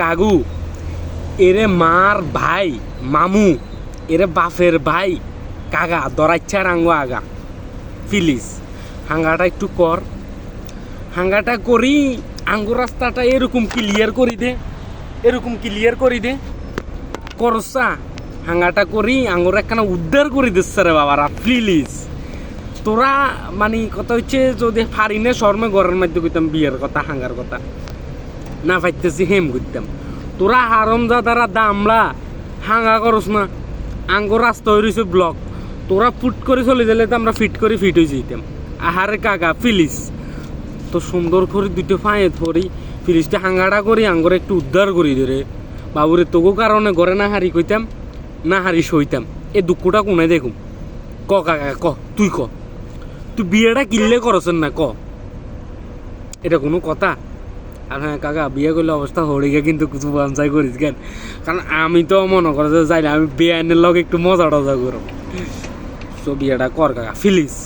কাগু এরে মার ভাই, মামু, এরে বাপের ভাই কাগা দরাইচ্ছার আঙ্গো আগা, প্লিজ, হাঙ্গাটা একটু কর। হাঙ্গাটা করি, আঙ্গুর রাস্তাটা এরকম ক্লিয়ার করি দে, এরকম ক্লিয়ার করি দে। করসা হাঙ্গাটা করি, আঙ্গুর একখানা উদ্ধার করে দিচ্ছে রে বাবারা, প্লিজ। তোরা মানে কথা হচ্ছে, যদি পারি না শর্মে ঘরের মধ্যে কইতাম বিয়ের কথা, হাঙ্গার কথা। না পাইতেছি হেম করতাম তোরা হারম দাদারা দামলা হাঙ্গা করস না। আঙ্গুর রাস্তা হয়ে রয়েছে ব্লক। তোরা ফুট করে চলে গেলে তো আমরা ফিট করে ফিট হয়ে যেতাম আহারে কাকা প্লিজ তো সুন্দর করে দুটো ফাঁয়ে ধরি ফিরিজটা হাঙ্গাটা করি, আঙ্গরে একটু উদ্ধার করি দে রে বাবুরে তোগো কারণে ঘরে না হারি কইতাম, না হারি সইতাম। এ দুঃখটা কোনে দেখুম? ক কাকা, ক, তুই ক। তুই বিয়েটা কিনলে করছেন না, ক। এটা কোনো কথা? আর হ্যাঁ কাকা, বিয়ে করলে অবস্থা হরে গিয়ে কিন্তু কিছু বাঞ্চাই করিস, কেন? কারণ আমি তো মনে করো যে যাই না, আমি বিয়ে আইনের লগে একটু মজা টজা করো সো বিয়েটা কর, কাকা, ফিলিস।